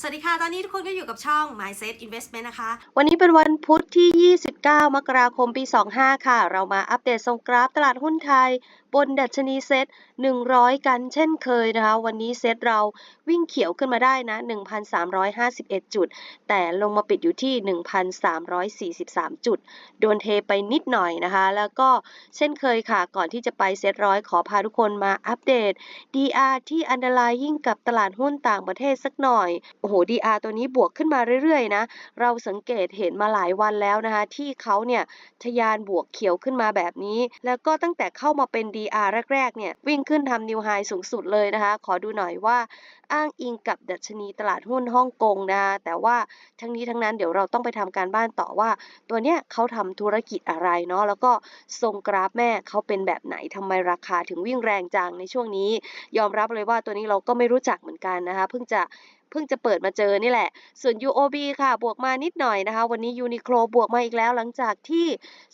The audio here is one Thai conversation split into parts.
สวัสดีค่ะ ตอนนี้ทุกคนก็อยู่กับช่อง Mindset Investment นะคะ วันนี้เป็นวันพุธที่ 29 มกราคม ปี 25 ค่ะ เรามาอัปเดตทรงกราฟตลาดหุ้นไทย บนดัชนีเซ็ต100 กันเช่นเคยนะคะ วันนี้เซ็ตเราวิ่งเขียวขึ้นมาได้นะ 1,351 จุด แต่ลงมาปิดอยู่ที่ 1,343 จุด โดนเทไปนิดหน่อยนะคะ แล้วก็เช่นเคยค่ะ ก่อนที่จะไปเซ็ตร้อยขอพาทุกคนมาอัปเดต DR ที่ underlying กับตลาดหุ้นต่างประเทศสักหน่อย โอ้โห DR ตัวนี้บวกขึ้นมาเรื่อยๆนะ เราสังเกตเห็นมาหลายวันแล้วนะคะ ที่เขาเนี่ยทะยานบวกเขียวขึ้นมาแบบนี้ แล้วก็ตั้งแต่เข้ามาเป็น DR แรกๆ เนี่ย วิ่งขึ้นทำนิวไฮสูงสุดเลยนะคะ ขอดูหน่อยว่าอ้างอิงกับดัชนีตลาดหุ้นฮ่องกงนะคะแต่ว่าทั้งนี้ทั้งนั้นเดี๋ยวเราต้องไปทำการบ้านต่อว่า ตัวเนี้ยเขาทำธุรกิจอะไรเนาะแล้วก็ทรงกราฟแม่เขาเป็นแบบไหนทำไมราคาถึงวิ่งแรงจังในช่วงนี้ ยอมรับเลยว่าตัวนี้เราก็ไม่รู้จักเหมือนกันนะคะเพิ่งจะเพิ่งจะเปิดมาเจอนี่แหละ ส่วน UOB ค่ะ บวกมานิดหน่อยนะคะ วันนี้ Uniqlo บวกมาอีกแล้วหลังจากที่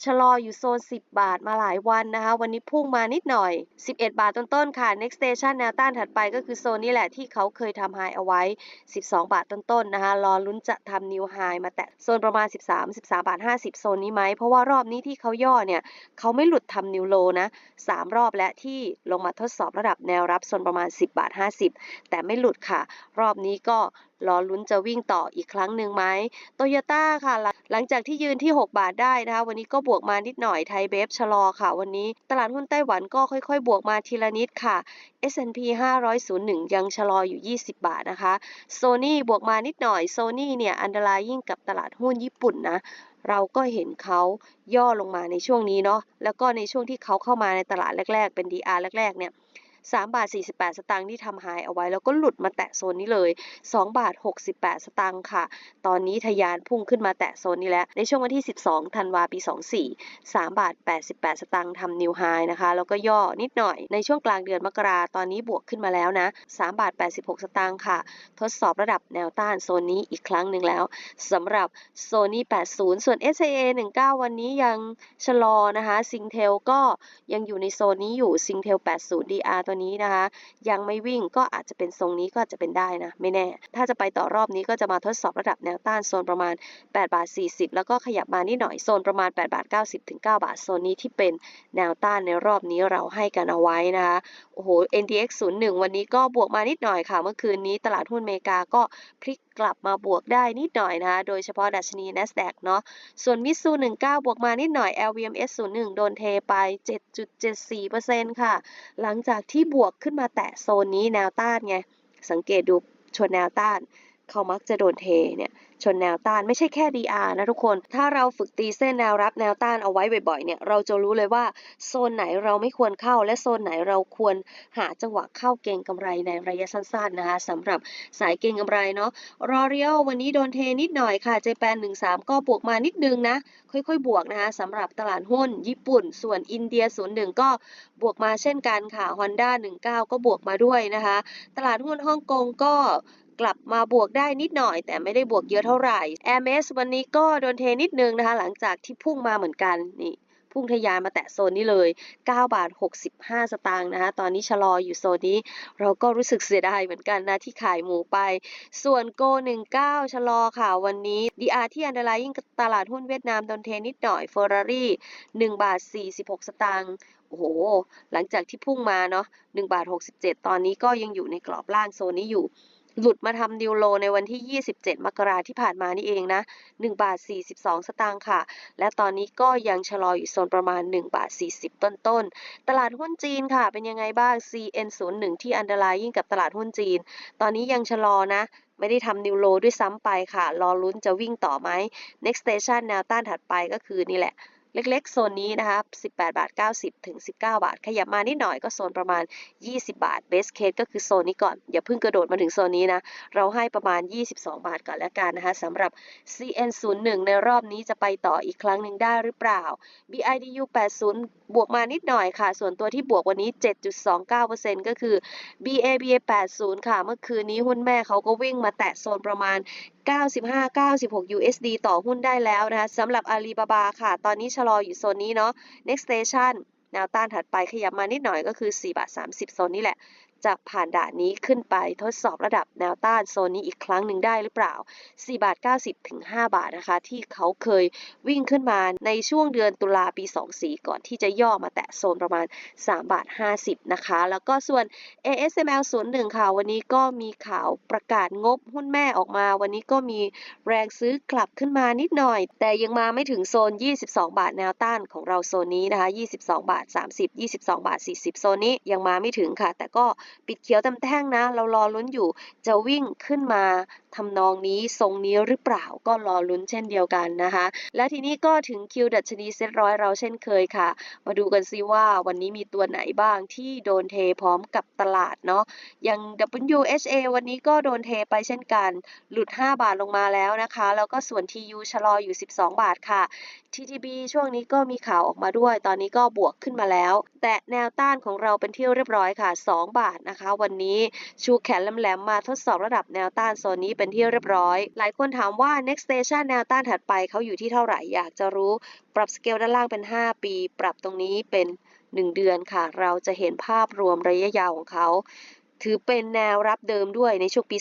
ชะลออยู่โซน 10 บาทมาหลายวันนะคะ วันนี้พุ่งมานิดหน่อย 11 บาทต้นๆค่ะ next station แนวต้านถัดไปก็คือโซนนี้แหละที่เขาเคยทำไฮเอาไว้ 12 บาทต้นๆนะคะรอลุ้นจะทำนิวไฮมาแตะโซนประมาณ 13 13 บาท 50 โซนนี้ไหม เพราะว่ารอบนี้ที่เขาย่อเนี่ยเขาไม่หลุดทำนิวโลนะ 3 รอบและที่ลงมาทดสอบระดับแนวรับโซนประมาณ 10 บาท 50 แต่ไม่หลุดค่ะ รอบนี้ก็ รอลุ้นจะวิ่งต่ออีกครั้งหนึ่งไหมโตโยต้าค่ะหลังหลังจากที่ยืนที่ 6 บาทได้นะคะ วันนี้ก็บวกมานิดหน่อยไทยเบฟชะลอค่ะ วันนี้ตลาดหุ้นไต้หวันก็ค่อยๆ บวกมาทีละนิดค่ะ S&P 500 01 ยังชะลออยู่ 20 บาทนะคะโซนี่บวกมานิดหน่อยโซนี่เนี่ยอันดรายยิ่งกับตลาดหุ้นญี่ปุ่นนะเราก็เห็นเขาย่อลงมาในช่วงนี้เนาะแล้วก็ในช่วงที่เขาเข้ามาในตลาดแรก ๆ เป็น DR แรกๆเนี่ย 3บาท48 สตางค์ที่ทำไฮเอาไว้ แล้วก็หลุดมาแตะโซนนี้เลย 2 บาท 68 สตางค์ค่ะ ตอนนี้ทะยานพุ่งขึ้นมาแตะโซนนี้แล้ว ในช่วงวันที่ 12 ธันวาปี 24 3 บาท 88 สตางค์ทำนิวไฮนะคะ แล้วก็ย่อนิดหน่อย ในช่วงกลางเดือนมกราตอนนี้บวกขึ้นมาแล้วนะ 3 บาท 86 สตางค์ค่ะ ทดสอบระดับแนวต้านโซนนี้อีกครั้งหนึ่งแล้วสำหรับโซนี่ 80 ส่วน SIA 19 วันนี้ยังชะลอนะคะ ซิงเทลก็ยังอยู่ในโซนนี้อยู่ ซิงเทล80 DR ตัวนี้นะคะ ยังไม่วิ่งก็อาจจะเป็นทรงนี้ก็จจะเป็นได้นะ ไม่แน่ ถ้าจะไปต่อรอบนี้ก็จะมาทดสอบระดับแนวต้านโซนประมาณ8บาท40 แล้วก็ขยับมานิดหน่อยโซนประมาณ8บาท90ถึง9บาทโซนนี้ที่เป็นแนวต้านในรอบนี้เราให้กันเอาไว้นะคะโอ้โห NDX 01 วันนี้ก็บวกมานิดหน่อยค่ะ เมื่อคืนนี้ตลาดหุ้นอเมริกาก็พลิกกลับมาบวกได้นิดหน่อยนะคะ โดยเฉพาะดัชนี NASDAQ เนาะ ส่วนมิซู19 บวกมานิดหน่อย LVMS 01 โดนเทไป 7.74%ค่ะ หลังจากที่ที่บวกขึ้นมาแตะโซนนี้แนวต้านไง สังเกตดูชนแนวต้าน เขามักจะโดนเทเนี่ยชนแนวต้านไม่ใช่แค่ DR นะทุกคน ถ้าเราฝึกตีเส้นแนวรับแนวต้านเอาไว้บ่อยๆเนี่ยเราจะรู้เลยว่าโซนไหนเราไม่ควรเข้า และโซนไหนเราควรหาจังหวะเข้าเก็งกำไรในระยะสั้นๆนะคะสำหรับสายเก็งกำไรเนาะรอเรียลวันนี้โดนเทนิดหน่อยค่ะเจแปน13 ก็บวกมานิดนึงนะค่อยๆ บวกนะคะสำหรับตลาดหุ้นญี่ปุ่น ส่วนอินเดีย 01 ก็บวกมาเช่นกันค่ะ Honda 19 ก็บวกมาด้วยนะคะ ตลาดหุ้นฮ่องกงก็ กลับมาบวกได้นิดหน่อย แต่ไม่ได้บวกเยอะเท่าไหร่ a m s วันนี้ก็โดนเทนิดนึงนะคะ หลังจากที่พุ่งมาเหมือนกันนี่พุ่งทะยานมาแตะโซนนี้เลย 9 บาท 65 สตางค์นะคะ ตอนนี้ชะลออยู่โซนนี้ เราก็รู้สึกเสียดายเหมือนกันนะที่ขายหมูไป ส่วนโก 19 ชะลอค่ะวันนี้ DR ที่อันดรายยิ่งตลาดหุ้นเวียดนามโดนเทนิดหน่อย Ferrari 1บาท 46 สตางค์โอ้โห หลังจากที่พุ่งมาเนาะ1บาท 67 ตอนนี้ก็ยังอยู่ในกรอบล่างโซนนี้อยู่ หลุดมาทำนิวโลในวันที่ 27 มกราที่ผ่านมานี่เองนะ 1 บาท 42 สตางค์ค่ะ และตอนนี้ก็ยังชะลออยู่โซนประมาณ 1 บาท 40 ต้นๆตลาดหุ้นจีนค่ะ เป็นยังไงบ้าง CN01 ที่อันดรายยิ่งกับตลาดหุ้นจีน ตอนนี้ยังชะลอนะไม่ได้ทำนิวโลด้วยซ้ำไปค่ะ รอลุ้นจะวิ่งต่อไหม next station แนวต้านถัดไปก็คือนี่แหละ เล็กๆ โซนนี้นะคะ 18 บาท 90 ถึง 19 บาท ขยับมานิดหน่อยก็โซนประมาณ 20 บาท base case ก็คือโซนนี้ก่อน อย่าเพิ่งกระโดดมาถึงโซนนี้นะ เราให้ประมาณ 22 บาทก่อนแล้วกันนะคะสำหรับ CN01 ในรอบนี้จะไปต่ออีกครั้งหนึ่งได้หรือเปล่า BIDU 80 บวกมานิดหน่อยค่ะ ส่วนตัวที่บวกวันนี้ 7.29%ก็คือ BABA 80 ค่ะ เมื่อคืนนี้หุ้นแม่เขาก็วิ่งมาแตะโซนประมาณ95-96 USD ต่อหุ้นได้แล้วนะคะสำหรับอาลีบาบาค่ะ ตอนนี้ชะลออยู่โซนนี้เนาะ next station แนวต้านถัดไปขยับมานิดหน่อยก็คือ 4 บาท 30 โซนนี้แหละ จะผ่านด่านนี้ขึ้นไปทดสอบระดับแนวต้านโซนนี้อีกครั้งหนึ่งได้หรือเปล่า 4 บาท 90 ถึง 5 บาทนะคะ ที่เขาเคยวิ่งขึ้นมาในช่วงเดือนตุลาปี 24 ก่อนที่จะย่อมาแตะโซนประมาณ 3 บาท 50 นะคะ แล้วก็ส่วน ASML 01 ค่ะ วันนี้ก็มีข่าวประกาศงบหุ้นแม่ออกมา วันนี้ก็มีแรงซื้อกลับขึ้นมานิดหน่อย แต่ยังมาไม่ถึงโซน 22 บาทแนวต้านของเราโซนนี้นะคะ 22 บาท 30 22 บาท 40 โซนนี้ยังมาไม่ถึงค่ะ แต่ก็ปิดเขียวเต็มแท่งนะ เรารอลุ้นอยู่จะวิ่งขึ้นมาทำนองนี้ทรงนี้หรือเปล่าก็รอลุ้นเช่นเดียวกันนะคะ และทีนี้ก็ถึงคิวดัชนีเซ็ตร้อยเราเช่นเคยค่ะ มาดูกันซิว่าวันนี้มีตัวไหนบ้างที่โดนเทพร้อมกับตลาดเนาะอย่าง WHA วันนี้ก็โดนเทไปเช่นกัน หลุด 5 บาทลงมาแล้วนะคะ แล้วก็ส่วน TU ชะลออยู่ 12 บาทค่ะ TTB ช่วงนี้ก็มีข่าวออกมาด้วย ตอนนี้ก็บวกขึ้นมาแล้ว แต่แนวต้านของเราเป็นที่เรียบร้อยค่ะ 2 บาทนะคะ วันนี้ชูแขนแหลมๆมาทดสอบระดับแนวต้านโซนนี้เป็นที่เรียบร้อย หลายคนถามว่า next station แนวต้านถัดไปเขาอยู่ที่เท่าไหร่อยากจะรู้ปรับสเกลด้านล่างเป็น 5 ปี ปรับตรงนี้เป็น 1 เดือนค่ะ เราจะเห็นภาพรวมระยะยาวของเขาถือเป็นแนวรับเดิมด้วยในช่วงปี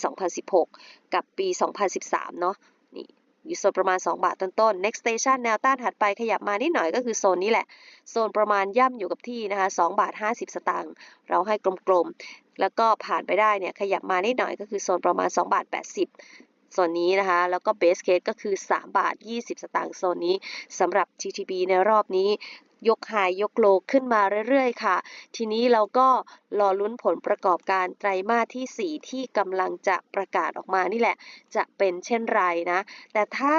2016 กับปี 2013 เนาะ อยู่โซนประมาณ 2 บาทต้นๆ next station แนวต้านถัดไปขยับมานิดหน่อยก็คือโซนนี้แหละ โซนประมาณย่ำอยู่กับที่นะคะ2บาท 50 สตางค์ เราให้กลมๆ แล้วก็ผ่านไปได้เนี่ยขยับมานิดหน่อยก็คือโซนประมาณ2บาท80 โซนนี้นะคะ แล้วก็เบสเคสก็คือ 3 บาท 20 สตางค์โซนนี้สำหรับ TTB ในรอบนี้ ยกหายยกโลขึ้นมาเรื่อยๆ ค่ะ ทีนี้เราก็รอลุ้นผลประกอบการไตรมาสที่ 4 ที่กำลังจะประกาศออกมานี่แหละ จะเป็นเช่นไรนะ แต่ถ้า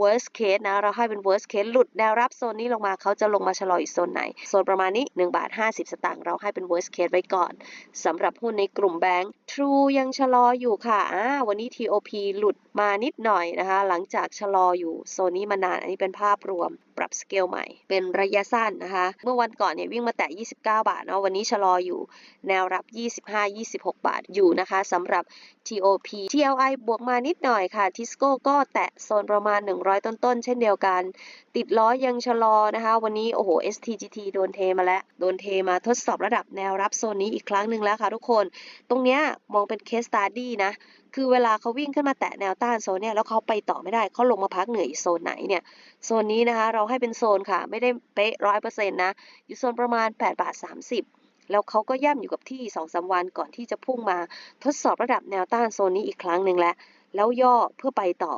worst case นะ เราให้เป็น worst case หลุดแนวรับโซนนี้ลงมาเขาจะลงมาชะลออีกโซนไหน โซนประมาณนี้1บาท50 สตางค์เราให้เป็น worst case ไว้ก่อนสำหรับหุ้นในกลุ่มแบงก์ True ยังชะลออยู่ค่ะอ่าวันนี้ TOP หลุดมานิดหน่อยนะคะ หลังจากชะลออยู่โซนนี้มานาน อันนี้เป็นภาพรวมปรับสเกลใหม่ เป็นระยะสั้นนะคะ เมื่อวันก่อนเนี่ยวิ่งมาแตะ 29 บาทเนาะวันนี้ชะลออยู่แนวรับ 25-26 บาทอยู่นะคะสำหรับ TOP TLI บวกมานิดหน่อยค่ะ Tisco ก็แตะโซนประมาณ 100 ต้นๆ เช่นเดียวกัน ติดล้อยังชะลอนะคะ วันนี้โอ้โห STGT โดนเทมาแล้ว โดนเทมาทดสอบระดับแนวรับโซนนี้อีกครั้งหนึ่งแล้วค่ะทุกคน ตรงเนี้ยมองเป็น case study นะ คือเวลาเขาวิ่งขึ้นมาแตะแนวต้านโซนเนี่ยแล้วเขาไปต่อไม่ได้เขาลงมาพักเหนื่อยโซนไหนเนี่ย โซนนี้นะคะเราให้เป็นโซนค่ะ ไม่ได้เป๊ะร้อยเปอร์เซ็นต์นะ อยู่โซนประมาณ8บาท30 แล้วเขาก็ย่ำอยู่กับที่2องสาวันก่อนที่จะพุ่งมาทดสอบระดับแนวต้านโซนนี้อีกครั้งหนึ่งแล้วแล้วย่อเพื่อไปต่อ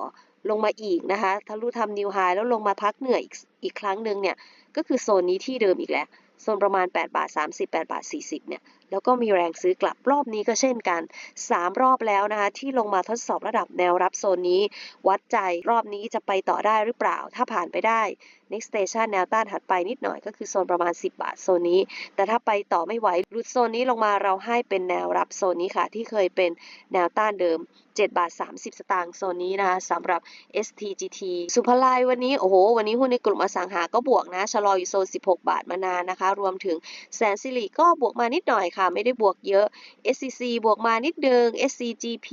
ลงมาอีกนะคะทะลุทำนิวไฮแล้วลงมาพักเหนื่อยอีกอีกครั้งหนึ่งเนี่ยก็คือโซนนี้ที่เดิมอีกแล้วโซนประมาณ 8 บาท 30 8 บาท 40 เนี่ย แล้วก็มีแรงซื้อกลับรอบนี้ก็เช่นกัน 3 รอบแล้วนะคะ ที่ลงมาทดสอบระดับแนวรับโซนนี้ วัดใจรอบนี้จะไปต่อได้หรือเปล่า ถ้าผ่านไปได้ next station แนวต้านถัดไปนิดหน่อยก็คือโซนประมาณ 10 บาทโซนนี้ แต่ถ้าไปต่อไม่ไหวหลุดโซนนี้ลงมาเราให้เป็นแนวรับโซนนี้ค่ะ ที่เคยเป็นแนวต้านเดิม 7 บาท 30 สตางค์โซนนี้นะคะสำหรับ STGT สุภาลัยวันนี้ โอ้โห วันนี้หุ้นในกลุ่มอสังหาก็บวกนะ ชะลออยู่โซน 16 บาทมานานนะคะ รวมถึงแสนสิริก็บวกมานิดหน่อยค่ะ ไม่ได้บวกเยอะ SCC บวกมานิดเดิง SCGP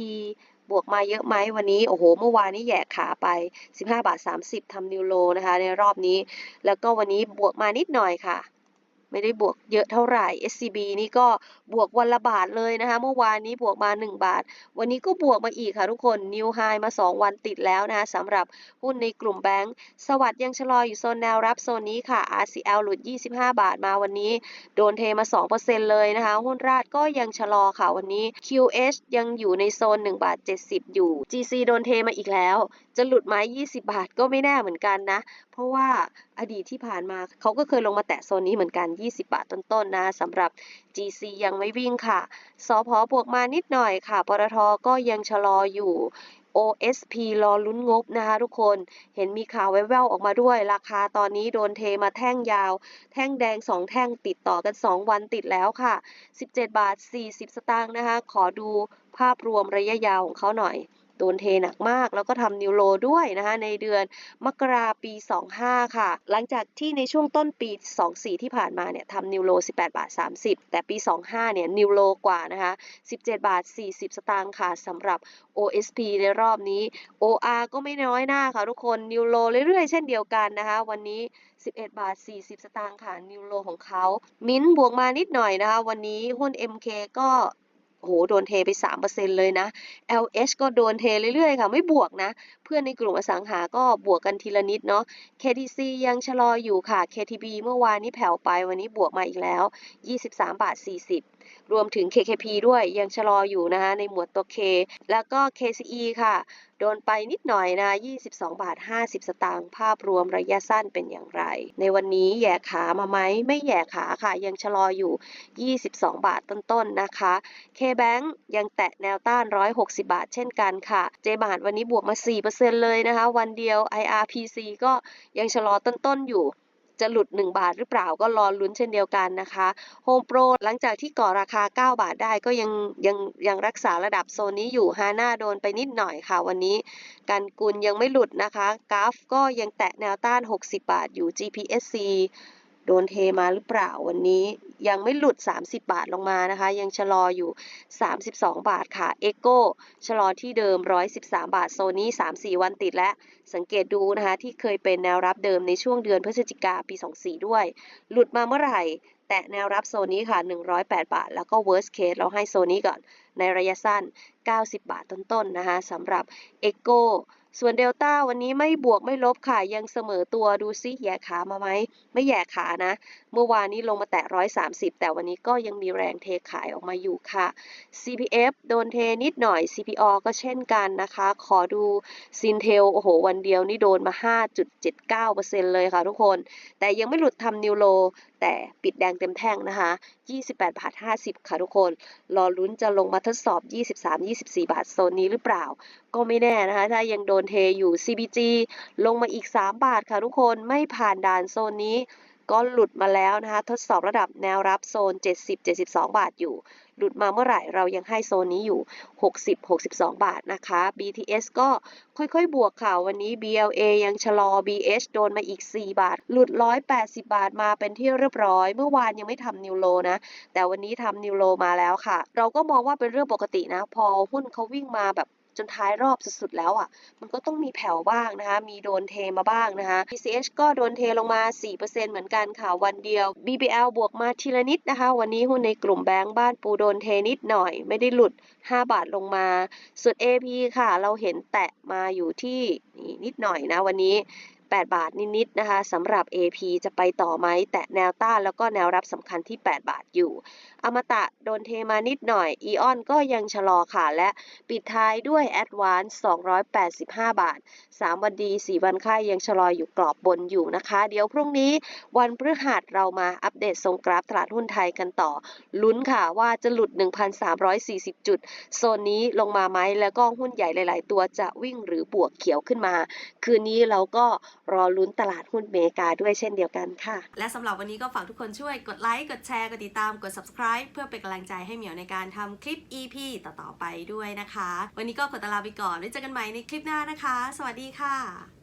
บวกมาเยอะไหมวันนี้โอ้โห เมื่อวานนี้แยกขาไป 15 บาท 30ทำนิวโลนะคะในรอบนี้ แล้วก็วันนี้บวกมานิดหน่อยค่ะ ไม่ได้บวกเยอะเท่าไหร่ SCB นี่ก็บวกวันละบาทเลยนะคะ เมื่อวานนี้บวกมา 1 บาท วันนี้ก็บวกมาอีกค่ะทุกคนนิวไฮมา 2 วันติดแล้วนะคะสำหรับหุ้นในกลุ่มแบงก์สวัสด์ยังชะลออยู่โซนแนวรับโซนนี้ค่ะ RCL หลุด 25 บาทมาวันนี้ โดนเทมา 2%เลยนะคะหุ้นราดก็ยังชะลอค่ะวันนี้ QH ยังอยู่ในโซน1บาท70 อยู่ GC โดนเทมาอีกแล้ว จะหลุดไหม20 บาทก็ไม่แน่เหมือนกันนะ เพราะว่าอดีตที่ผ่านมาเขาก็เคยลงมาแตะโซนนี้เหมือนกัน 20 บาทต้นๆนะสำหรับ GC ยังไม่วิ่งค่ะสพบวกมานิดหน่อยค่ะ ปตทก็ยังชะลออยู่ OSP รอลุ้นงบนะคะทุกคน เห็นมีข่าวแว่วๆออกมาด้วย ราคาตอนนี้โดนเทมาแท่งยาว แท่งแดง 2 แท่งติดต่อกัน 2 วันติดแล้วค่ะ 17 บาท 40 สตางค์นะคะ ขอดูภาพรวมระยะยาวของเขาหน่อย โดนเทหนักมาก แล้วก็ทำนิวโลด้วยนะคะในเดือนมกราปี 25 ค่ะ หลังจากที่ในช่วงต้นปี 24 ที่ผ่านมาเนี่ยทำนิวโล 18 บาท 30 แต่ปี 25 เนี่ยนิวโลกว่านะคะ 17 บาท 40 สตางค์ค่ะสำหรับ OSP ในรอบนี้ OR ก็ไม่น้อยหน้าค่ะทุกคนนิวโลเรื่อยๆ เช่นเดียวกันนะคะ วันนี้ 11 บาท 40 สตางค์ค่ะนิวโลของเขา มิ้นทบวกมานิดหน่อยนะคะ วันนี้หุ้น MK ก็ โอ้โหโดนเทไป 3%เลยนะ LH ก็โดนเทเรื่อยๆค่ะ ไม่บวกนะ เพื่อนในกลุ่มอสังหาก็บวกกันทีละนิดเนาะ KTC ยังชะลออยู่ค่ะ KTB เมื่อวานนี้แผ่วไปวันนี้บวกมาอีกแล้ว 23 บาท 40 รวมถึง KKP ด้วยยังชะลออยู่นะคะในหมวดตัว K แล้วก็ KCE ค่ะ โดนไปนิดหน่อยนะ 22 บาท 50 สตางค์ภาพรวมระยะสั้นเป็นอย่างไร ในวันนี้แย่ขามาไหม ไม่แย่ขาค่ะ ยังชะลออยู่ 22 บาทต้นๆนะคะ KBank ยังแตะแนวต้าน 160 บาทเช่นกันค่ะ เจบาทวันนี้บวกมา 4%เลยนะคะ วันเดียว IRPC ก็ยังชะลอต้นๆอยู่ จะหลุด 1 บาทหรือเปล่าก็รอลุ้นเช่นเดียวกันนะคะ Home Pro หลังจากที่ก่อราคา 9 บาทได้ก็ยังยังยังรักษาระดับโซนนี้อยู่ฮาน่าโดนไปนิดหน่อยค่ะวันนี้กันกุลยังไม่หลุดนะคะกราฟก็ยังแตะแนวต้าน 60 บาทอยู่ GPSC โดนเทมาหรือเปล่าวันนี้ยังไม่หลุด 30 บาทลงมานะคะ ยังชะลออยู่ 32 บาทค่ะ e c o ชะลอที่เดิม 113 บาทโซนี้ 3-4 วันติดแล้วสังเกตดูนะคะ ที่เคยเป็นแนวรับเดิมในช่วงเดือนพฤศจิกาปี 24 ด้วย หลุดมาเมื่อไหร่แตะแนวรับโซนนี้ค่ะ 108 บาท แล้วก็ worst case เราให้โซนนี้ก่อน ในระยะสั้น 90 บาทต้นๆนะคะสำหรับ e c o ส่วนเดลต้าวันนี้ไม่บวกไม่ลบค่ะ ยังเสมอตัวดูซิแย่ขามาไหม ไม่แย่ขานะ เมื่อวานนี้ลงมาแตะ 130 แต่วันนี้ก็ยังมีแรงเทขายออกมาอยู่ค่ะ CPF โดนเทนิดหน่อย CPO ก็เช่นกันนะคะ ขอดูซินเทลโอ้โห วันเดียวนี่โดนมา 5.79%เลยค่ะทุกคน แต่ยังไม่หลุดทำนิวโล แต่ปิดแดงเต็มแท่งนะคะ 28 บาท 50 ค่ะทุกคน รอลุ้นจะลงมาทดสอบ 23-24 บาทโซนนี้หรือเปล่า ก็ไม่แน่นะคะ ถ้ายังโดนเทอยู่ CBG ลงมาอีก 3 บาทค่ะทุกคน ไม่ผ่านด่านโซนนี้ ก็หลุดมาแล้วนะคะ ทดสอบระดับแนวรับโซน 70-72 บาทอยู่ หลุดมาเมื่อไหร่เรายังให้โซนนี้อยู่ 60-62 บาทนะคะ BTS ก็ค่อยๆ บวกค่ะ วันนี้ BLA ยังชะลอ BH โดนมาอีก 4 บาท หลุด 180 บาทมาเป็นที่เรียบร้อย เมื่อวานยังไม่ทำนิวโลนะ แต่วันนี้ทำนิวโลมาแล้วค่ะ เราก็มองว่าเป็นเรื่องปกตินะ พอหุ้นเขาวิ่งมาแบบ จนท้ายรอบสุดๆแล้วอะ มันก็ต้องมีแผ่วบ้างนะคะ มีโดนเทมาบ้างนะคะ PCH ก็โดนเทลงมา 4%เหมือนกันค่ะวันเดียว BBL บวกมาทีละนิดนะคะ วันนี้หุ้นในกลุ่มแบงก์บ้านปูโดนเทนิดหน่อย ไม่ได้หลุด 5 บาทลงมา ส่วน AP ค่ะ เราเห็นแตะมาอยู่ที่นี่นิดหน่อยนะวันนี้ 8 บาทนิดๆนะคะสำหรับ AP จะไปต่อไหมแตะแนวต้านแล้วก็แนวรับสำคัญที่ 8 บาทอยู่ อมตะโดนเทมานิดหน่อยอีออนก็ยังชะลอค่ะ และปิดท้ายด้วย Advance 285 บาท 3 วันดี 4 วันค่ายยังชะลออยู่กรอบบนอยู่นะคะ เดี๋ยวพรุ่งนี้วันพฤหัสเรามาอัปเดตทรงกราฟตลาดหุ้นไทยกันต่อ ลุ้นค่ะว่าจะหลุด 1,340 จุด โซนนี้ลงมาไหมแล้วก็หุ้นใหญ่หลาย ๆ ตัวจะวิ่งหรือบวกเขียวขึ้นมา คืนนี้เราก็รอลุ้นตลาดหุ้นเมกาด้วยเช่นเดียวกันค่ะ และสำหรับวันนี้ก็ฝากทุกคนช่วยกดไลค์ กดแชร์ กดติดตาม กด subscribe เพื่อเป็นกำลังใจให้เหมียวในการทำคลิป EP ต่อๆไปด้วยนะคะ วันนี้ก็ขอตลาไปก่อนไว้เจอกันใหม่ในคลิปหน้านะคะ สวัสดีค่ะ